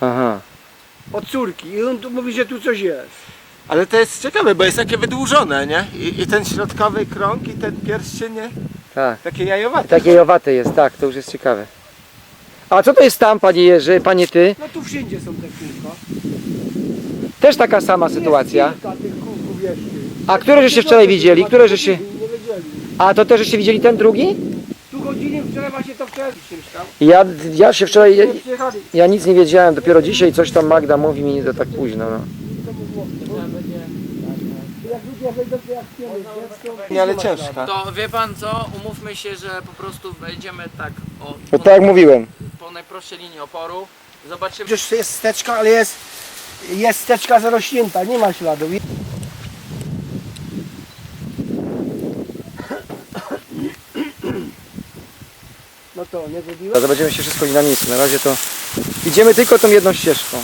Aha. od córki i on tu mówi, że tu coś jest. Ale to jest ciekawe, bo jest takie wydłużone, nie? I, i ten środkowy krąg i ten pierścień, nie? Tak. Takie jajowate. Takie jowate jest, tak, to już jest ciekawe. A co to jest tam, panie Jerzy, panie ty? No tu wszędzie są te kółka. Też taka sama sytuacja. Jest kilka tych kółków jeszcze. A które żeście wczoraj widzieli? Które żeście... Nie wiedzieli. A to też żeście widzieli ten drugi? Tu godziny wczoraj właśnie to wczoraj czymś tam. Ja, ja się wczoraj... Ja, przyjechali. ja nic nie wiedziałem, dopiero dzisiaj coś tam Magda mówi mi, to tak późno, no. Jak ludzie wejdą, to jak piemy dziecko. Nie, ale ciężka. To wie pan co, umówmy się, że po prostu wejdziemy tak o, No po, tak jak mówiłem. po najprostszej linii oporu. Zobaczymy. Przecież jest steczka, ale jest, jest steczka zarośnięta, nie ma śladów. No to nie? Teraz będziemy się wszystko na miejscu. Na razie to idziemy tylko tą jedną ścieżką.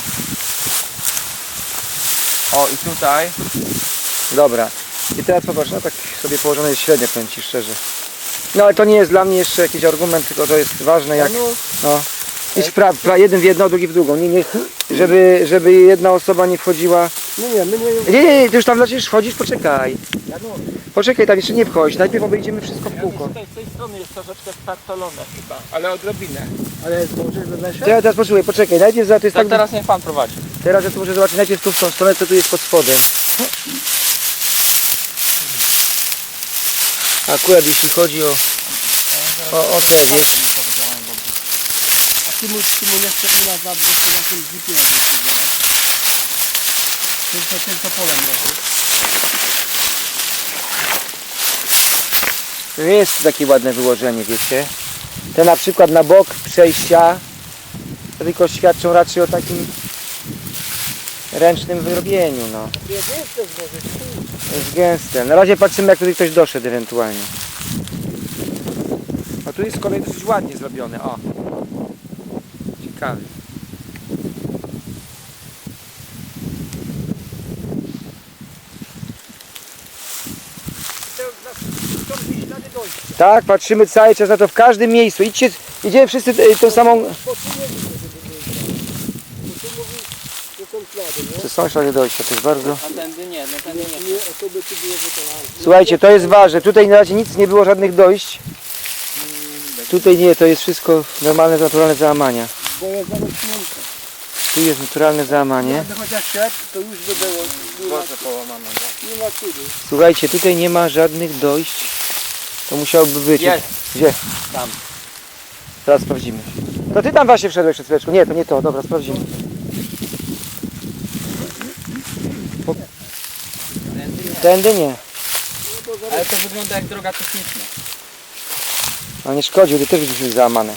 O i tutaj. Dobra. I teraz popatrz, no tak sobie położone jest średnio, powiem Ci szczerze. No ale to nie jest dla mnie jeszcze jakiś argument, tylko to jest ważne jak... No. Idź pra, pra, jeden w jedną, drugi w drugą. Nie, nie, żeby, żeby jedna osoba nie wchodziła... No nie, my nie... Nie, nie, nie, ty już tam zaczniesz wchodzić, poczekaj. Poczekaj, tam jeszcze nie wchodź. Najpierw obejdziemy wszystko w kółko. Tutaj z tej strony jest troszeczkę spartolone chyba, ale odrobinę. Ale jest weszło? To ja teraz posłuchaj, poczekaj. Najpierw za to jest Tak tak... teraz niech pan prowadzi. Teraz ja tu muszę zobaczyć najpierw tu w tą stronę, co tu jest pod spodem. Akurat jeśli chodzi o, o, o ten, wiesz, A ty mu, ty mu nie chcesz u nas na, na tym GPS Tylko, tylko polem leży. to jest takie ładne wyłożenie, wiecie. Te na przykład na bok przejścia, to tylko świadczą raczej o takim ręcznym wyrobieniu, no. Jest gęste. Na razie patrzymy, jak tutaj ktoś doszedł ewentualnie. No tu jest z kolei dosyć ładnie zrobione, o. Ciekawy. Są gdzieś ślady dojścia. Tak, patrzymy cały czas na to w każdym miejscu. Idźcie, idziemy wszyscy e, tą samą... To są ślady dojścia, to jest bardzo... A tędy nie, no tędy nie. Słuchajcie, to jest ważne. Tutaj na razie nic nie było, żadnych dojść. Tutaj nie, to jest wszystko normalne, naturalne załamania. Bo jest zarośnięte. Tu jest naturalne załamanie. Jakby chociaż szedł, to już by było. Nie ma, połamane. nie ma cudu. Słuchajcie, tutaj nie ma żadnych dojść. To musiałoby być. Jest. Gdzie? Tam. Teraz sprawdzimy. To ty tam właśnie wszedłeś przed chwileczką. Nie, to nie to. Dobra, sprawdzimy. Tędy nie. Ale to wygląda jak droga techniczna. No nie szkodzi, ty też widzisz załamane.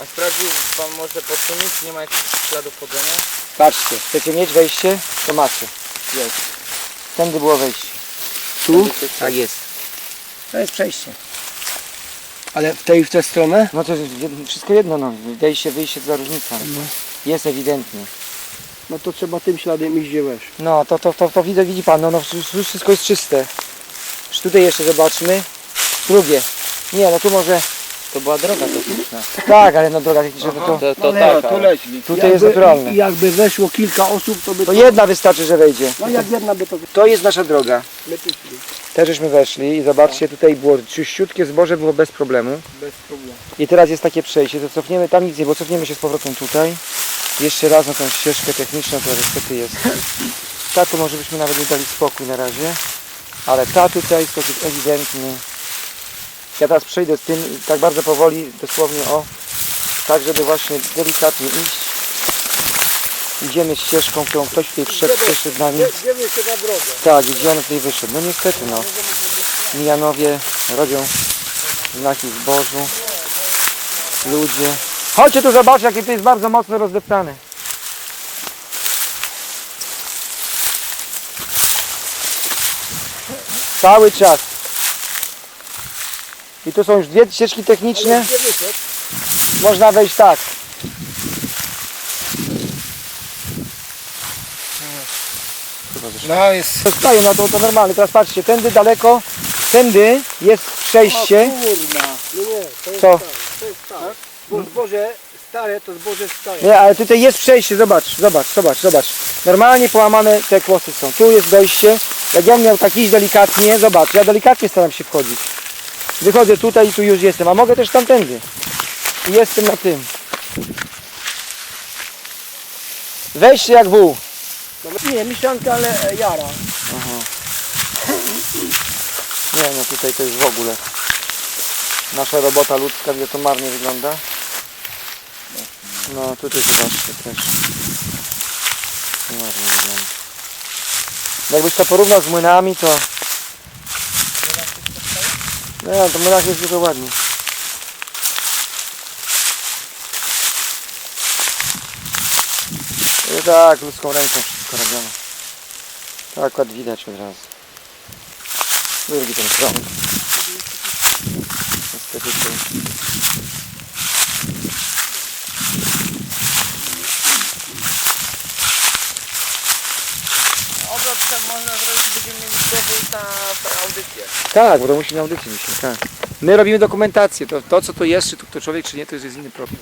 A sprawdził pan może podsumić, nie ma jakichś śladów chodzenia? Patrzcie, chcecie mieć wejście? To macie. Jest. Tędy było wejście. Tu? Tak jest. To jest przejście. Ale w tej w tę stronę? No to jed- wszystko jedno, no. Wejście, wyjście, to za różnica. Jest ewidentnie. No to trzeba tym śladem iść gdzie wesz. No to, to, to, to widzę, widzi pan, no, no już wszystko jest czyste. Już tutaj jeszcze zobaczmy. Drugie. Nie, no tu może... To była droga techniczna. Tak, ale no droga techniczna, to, to, To, to Ale tak, to ale... leźli. tutaj jest naturalne. Jakby weszło kilka osób, to by To jedna wystarczy, że wejdzie. No jak jedna by to To jest nasza droga. lepiej Też żeśmy weszli i zobaczcie, tutaj było czyściutkie zboże, było bez problemu. bez problemu. I teraz jest takie przejście, to cofniemy, tam nic nie było, cofniemy się z powrotem tutaj. Jeszcze raz na tą ścieżkę techniczną, to niestety jest. Ta tu może byśmy nawet nie dali spokój na razie. Ale ta tutaj w sposób ewidentny. Ja teraz przejdę z tym tak bardzo powoli, dosłownie o, tak żeby właśnie delikatnie iść. Idziemy ścieżką, którą ktoś tutaj przed, przeszedł nami. Idziemy się na drogę. Tak, gdzie on tutaj wyszedł? No niestety no. Mijanowie robią znaki zbożu. Ludzie. Chodźcie tu zobaczcie, jakie to jest bardzo mocno rozdeptane. Cały czas. I tu są już dwie ścieżki techniczne. Można wejść tak. No jest. Zostaje na no to, to normalne. Teraz patrzcie, tędy daleko, tędy jest przejście. No nie, to jest Co? Tak, to jest. Tak. Bo zboże stare to zboże stare. Nie, ale tutaj jest przejście, zobacz, zobacz, zobacz, zobacz. Normalnie połamane te kłosy są. Tu jest dojście. Jak ja miał tak iść delikatnie, zobacz, ja delikatnie staram się wchodzić. Wychodzę tutaj i tu już jestem, a mogę też tamtędy. I jestem na tym. Wejście jak wół. Nie, mieszanka, ale e, jara. Nie no, tutaj to jest w ogóle. Nasza robota ludzka, gdzie to marnie wygląda. No tutaj zobaczcie też. Marnie wygląda. Jakbyś to porównał z młynami, to... Nie, to w młynach jest dużo ładniej. I tak, ludzką ręką wszystko robione. To akurat widać od razu. Drugi ten krąg. Estetycznie. Obrot można zrobić, będziemy mieli dowód na audycję. Tak, bo to musi na audycji myśleć, tak. My robimy dokumentację. To, to co to jest, czy to, to człowiek, czy nie, to jest inny problem.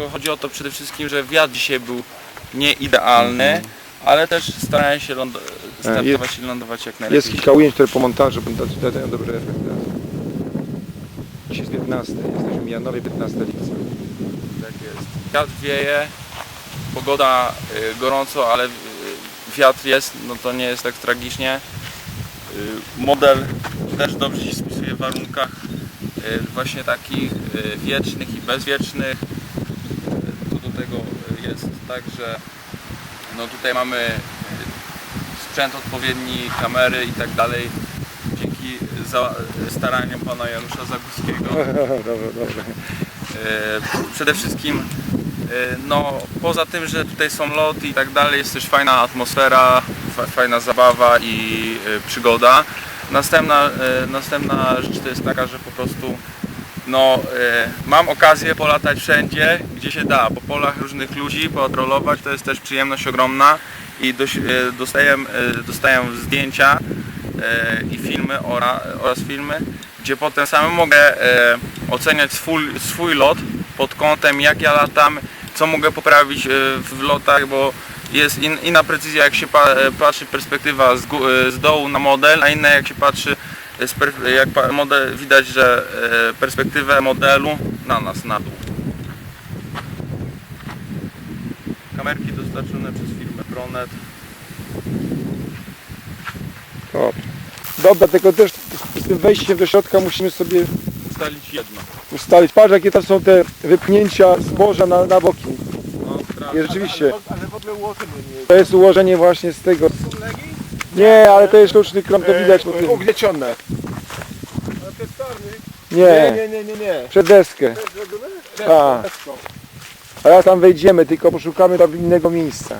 To chodzi o to przede wszystkim, że wiatr dzisiaj był nieidealny, ale też starałem się ląd- startować i lądować jak najlepiej. Jest kilka ujęć, które po montażu dają dobry efekt. Dzisiaj jest 15, jesteśmy w Janowie 15 lipca. Tak jest. Wiatr wieje, pogoda y, gorąco, ale y, wiatr jest, no to nie jest tak tragicznie. Y, Model też dobrze się spisuje w warunkach właśnie takich wiecznych i bezwiecznych. Y, Tu do tego y, jest tak, że no tutaj mamy y, sprzęt odpowiedni, kamery i tak dalej. Dzięki za, staraniom pana Janusza Zagórskiego. dobra, dobra. E, Przede wszystkim, e, no poza tym, że tutaj są loty i tak dalej, jest też fajna atmosfera, fa- fajna zabawa i e, przygoda. Następna, e, następna rzecz to jest taka, że po prostu no, e, mam okazję polatać wszędzie, gdzie się da, po polach różnych ludzi, poatrolować, to jest też przyjemność ogromna i doś, e, dostaję, e, dostaję zdjęcia i filmy ora, oraz filmy, gdzie potem sam mogę oceniać swój, swój lot pod kątem jak ja latam, co mogę poprawić w lotach, bo jest in, inna precyzja jak się pa, patrzy perspektywa z, z dołu na model, a inna jak się patrzy jak model, widać, że e, perspektywę modelu na nas, na dół. Kamerki dostarczone przez firmę Pronet. O. Dobra, tylko też z tym wejściem do środka musimy sobie Ustalić jedno. ustalić. Patrz jakie tam są te wypchnięcia zboża na, na boki. No, I rzeczywiście, Ale w ogóle ułożenie nie to jest ułożenie właśnie z tego. Nie, ale to jest sztuczny krom, to widać po tym. Ugniecione. Ale to jest Nie, Nie, nie, nie, nie. przed deskę. A. Deską. A ja tam wejdziemy, tylko poszukamy tam innego miejsca.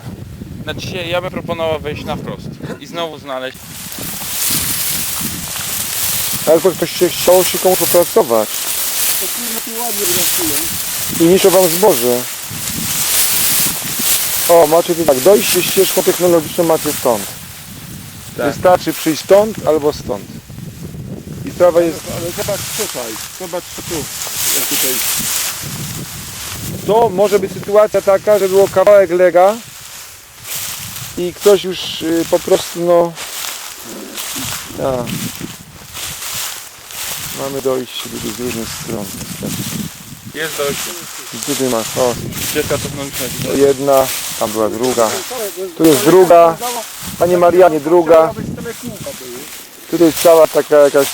Na dzisiaj ja bym proponował wejść na wprost i znowu znaleźć. Ale to ktoś się chciał się komuś opracować. To kurwa tu ładnie wracują. I niszczą wam zboże. O, macie tu tak, dojście ścieżką technologiczną macie stąd. Wystarczy przyjść stąd albo stąd. I sprawa jest, Ale zobacz tutaj. Zobacz co tu. Tutaj. to może być sytuacja taka, że było kawałek lega i ktoś już y, po prostu no... A. Mamy dojście tutaj z różnych stron. Jest dojście. Gdzie ty masz? O, widać. jedna, tam była druga. Tu jest druga. Panie Marianie, druga. Tutaj jest cała taka jakaś,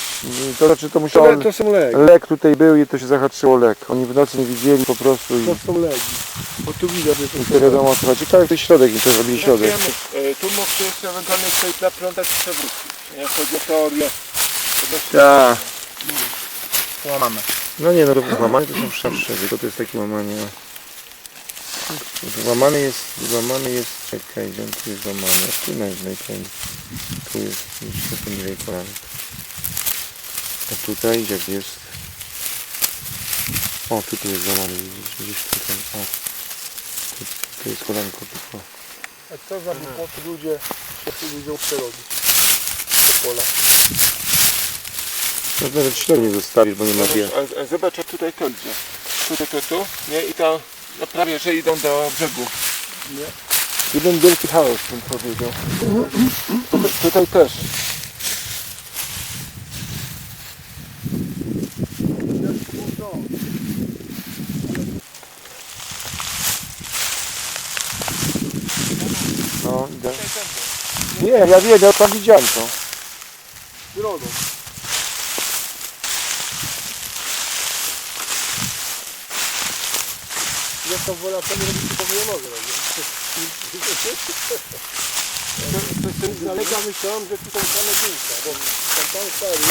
to znaczy to musiało, To, to są legi. lek tutaj był i to się zahaczyło lek. Oni w nocy nie widzieli po prostu i, To są legi. Bo tu widać, że to i to wiadomo o co chodzi. Ciekawe, to środek i to zrobili środek. E, Tu mógł jeszcze ewentualnie stoi naplątać i przewrócić. Nie chodzi o teorię. Tak. Łamamy. No nie, no to łamanie to są szersze, tylko to jest takie łamanie. Łamany jest, łamany jest, czekaj, gdzie on tu jest łamany? Tu naj- najpewniej. Tu jest, to są niżej kolanek. A tutaj, jak jest? O, tutaj jest łamany, widzisz, gdzieś tutaj, o. Tu, tu jest kolanko tylko. A co za głupoty ludzie się ludziom chce robić? Pola. No nawet ślad nie zostawisz, bo nie ma. A, a zobacz jak tutaj to idzie. Tutaj to tu, nie? I to no prawie, że idą do brzegu. Nie? Jeden wielki chaos bym powiedział. Tutaj, też. No, idę. Nie, ja wiem, ja tam widziałem to. Droną. Ja pewnie robić to nie mogę robić. Zalega myślałem, że tu są same zdjęcia, bo tam tam stary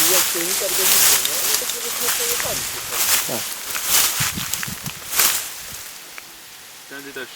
i jak się nie tak do widzę, no ale to prostu nie pali się. Wtedy też